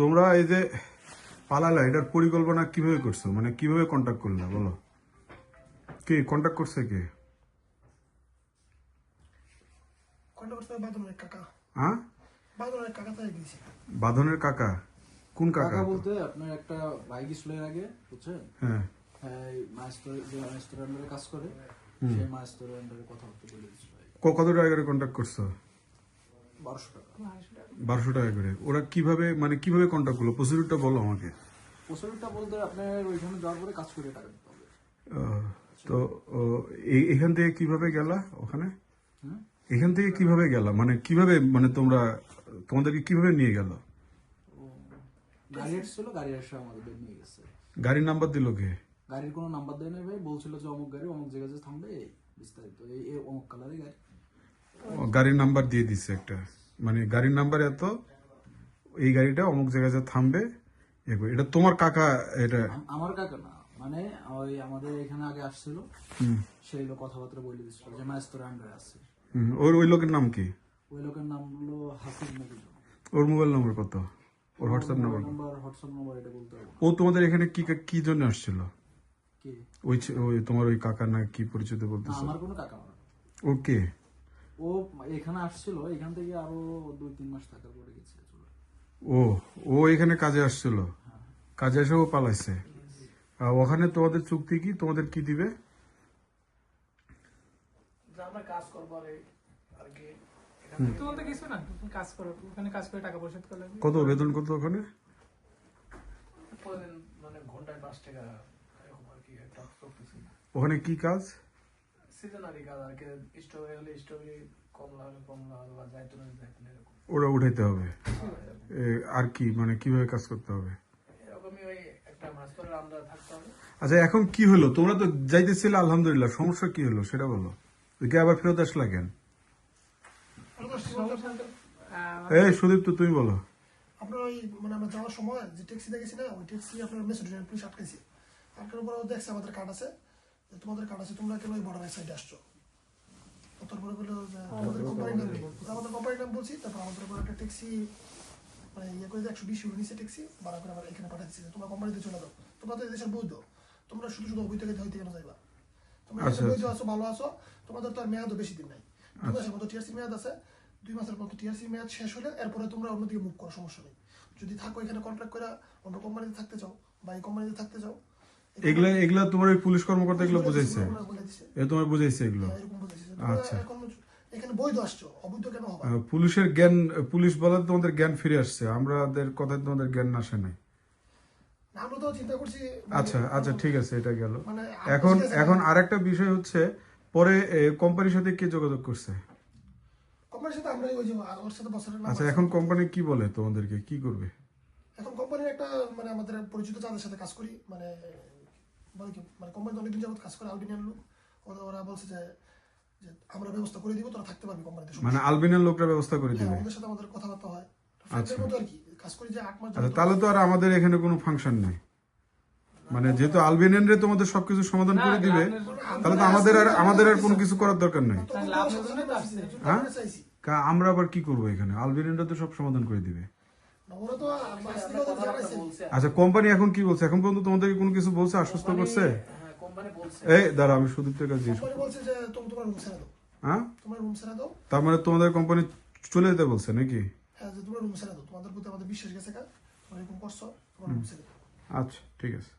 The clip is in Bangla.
তোমরা এই যে পালালা এটার পরিকল্পনা কীভাবে করছ? মানে কীভাবে কন্ট্যাক্ট করলে বলো? কে কন্ট্যাক্ট করছে কে? হ্যাঁ? বাঁধনের কাকা কোন কাকা? বলতে আপনার একটা বাইক এর আগে বুঝছেন? হ্যাঁ। হ্যাঁ কাজ করে সেই মাস্টার আন্ডারে কথা বলতে কত টাকা করে কন্ট্যাক্ট করছ? বারোশো টাকা। বারোশো টাকা করে। ওরা কীভাবে মানে কীভাবে কন্ট্যাক্ট করল? প্রসিডিউরটা বলো আমাকে। প্রসিডিউরটা বলতে আপনার ওইখানে যাওয়ার পরে কাজ করে টাকা দিতে হবে। তো ও, এই- এখান থেকে কীভাবে গেলা ওখানে? এখান থেকে কীভাবে গেলা? মানে কীভাবে মানে তোমরা তোমাদেরকে কীভাবে নিয়ে গেল? গাড়ি এসেছিল গাড়ি এসে আমাদের নিয়ে গেছে। গাড়ির নাম্বার দিল কে? গাড়ির কোনো নাম্বার দেয় নাই ভাই বলছিল যে অমুক গাড়ি অমুক জায়গায় যে থামবে বিস্তারিত এই অমুক কালারের গাড়ি। ও, গাড়ির নাম্বার দিয়ে দিচ্ছে একটা। মানে গাড়ির নাম্বার এত এই গাড়িটা অমুক জায়গায় যা থামবে। এটা তোমার কাকা এটা আমার কাকা না মানে ওই আমাদের এখানে আগে আসছিল হুম, সেই লোক কথাবার্তা বলে দিচ্ছিল যে মাস্টার আন্ডারে আছে। হুম, ওর ওই লোকের নাম কি? ওই লোকের নাম হলো হাফিজ নাকি ওর মোবাইল নম্বর কত? ওর WhatsApp number number WhatsApp number এটা বলতে হবে। ও তোমাদের এখানে কি কি জন্য আসছিল? কি? ওই ওই তোমার ওই কাকা না কি পরিচিত বলতেছে? আমার কোনো কাকা না। ও এখানে আসছিল এখান থেকে আরও দুই তিন মাস থাকার পরে গেছে ও ও এখানে কাজে আসছিল? কাজে এসে ও পালাইছে? আর ওখানে তোমাদের চুক্তি কি? তোমাদের কি দিবে? আমরা কাজ করব আর কি। এখান থেকে তোমার তো কিছু না? তুমি কাজ করো ওখানে কাজ করে টাকা পরিশোধ করে কত? বেতন কত ওখানে? মানে ঘন্টায় পাঁচ টাকা ওখানে কি কাজ? সিজনারি কাজ আর কি স্ট্রবেরি হলে স্ট্রবেরি কমলা হলে কমলা হলে বা জাইতুন হলে জাইতুন এরকম। ওরা উঠাইতে হবে। এ, আর কি মানে কীভাবে কাজ করতে হবে? এরকমই ওই একটা মাস্টারের আন্ডারে থাকতে হবে। আচ্ছা এখন কি হলো? তোমরা তো যাইতেছিলে আলহামদুলিল্লাহ। সমস্যা কি হলো? সেটা বলো। ওইকে আবার ফেরত আসলা কেন? এই সুদীপ তো তুমি বলো। আপনার ওই মানে আমরা যাওয়ার সময় যে ট্যাক্সিতে গেছি না ওই ট্যাক্সি আপনার মেসেজ পুলিশ আটকাইছি। আটকানোর পর দেখছে আমাদের কার্ড আছে। তোমাদের কার্ড আছে তোমরা কেন ওই বর্ডারের সাইডে আসছো। তারপরে বলল যে তোমাদের কোম্পানির নাম আমাদের কোম্পানির নাম বলছি তারপর আমাদের উপর একটা ট্যাক্সি মানে ইয়ে করে একশো বিশ ইউরো নিচে ট্যাক্সি ভাড়া করে আবার এখানে পাঠাচ্ছি তোমরা কোম্পানিতে চলে যাও। তোমরা তো এই দেশের বৈধ। তোমরা শুধু শুধু অবৈধ থেকে হইতে কেন যাইবা তোমরা আচ্ছা, বৈধ আছো ভালো আছো তোমাদের তো আর মেয়াদও বেশি দিন নাই। দুই মাসের মতো টিআরসি মেয়াদ আছে। দুই মাসের মতো টিআরসি মেয়াদ শেষ হলে এরপরে তোমরা অন্যদিকে মুভ করো সমস্যা নেই। যদি থাকো এখানে কন্ট্রাক্ট করে অন্য কোম্পানিতে থাকতে চাও বা এই কোম্পানিতে থাকতে চাও এগুলা এগুলা তোমার ওই পুলিশ কর্মকর্তা এগুলো বুঝাইছে? এ তোমার বুঝাইছে এগুলো? হ্যাঁ, আচ্ছা। পুলিশের জ্ঞান পুলিশ বলে তোমাদের জ্ঞান ফিরে আসছে। আমাদের কথায় তোমাদের জ্ঞান আসে নাই। করছি আচ্ছা আচ্ছা ঠিক আছে এটা গেল। মানে এখন এখন আরেকটা বিষয় হচ্ছে পরে কোম্পানির সাথে কে যোগাযোগ করছে? আচ্ছা এখন কোম্পানি কি বলে তোমাদেরকে? কি করবে? এখন কোম্পানির একটা মানে আমাদের পরিচিত যাদের সাথে কাজ করি মানে বলে কি মানে কোম্পানি তো অনেকদিন যাবত কাজ করে আলবিনিয়ান লোক ওরা বলছে যে যে আমরা ব্যবস্থা করে দিব তোরা থাকতে পারবি কোম্পানিতে মানে আলবিনের লোকরা ব্যবস্থা করে হ্যাঁ, দিবে। ওদের সাথে আমাদের কথাবার্তা হয়। আচ্ছা। আর কি কাজ করি যে আট মাস আচ্ছা তাহলে তো আর আমাদের এখানে কোনো ফাংশন নেই। মানে যেহেতু আলবেনিয়ানরে তোমাদের সবকিছু সমাধান করে দিবে তাহলে তো আমাদের আর আমাদের আর কোনো কিছু করার দরকার নেই। লাভ তোমরা নেওয়ার তো আসছে। হ্যাঁ? আমরা চাইছি কা- আমরা আবার কি করব এখানে? আলবেনিয়ানরা তো সব সমাধান করে দিবে। আচ্ছা কোম্পানি এখন কি বলছে? এখন পর্যন্ত তোমাদেরকে কোনো কিছু বলছে আশ্বস্ত করছে? হ্যাঁ বলছে। এই দাঁড়া আমি সুদীপ্তের কাছে জিজ্ঞেস হ্যাঁ? তার মানে তোমাদের কোম্পানি চলে যেতে বলছে নাকি? হ্যাঁ আচ্ছা ঠিক আছে।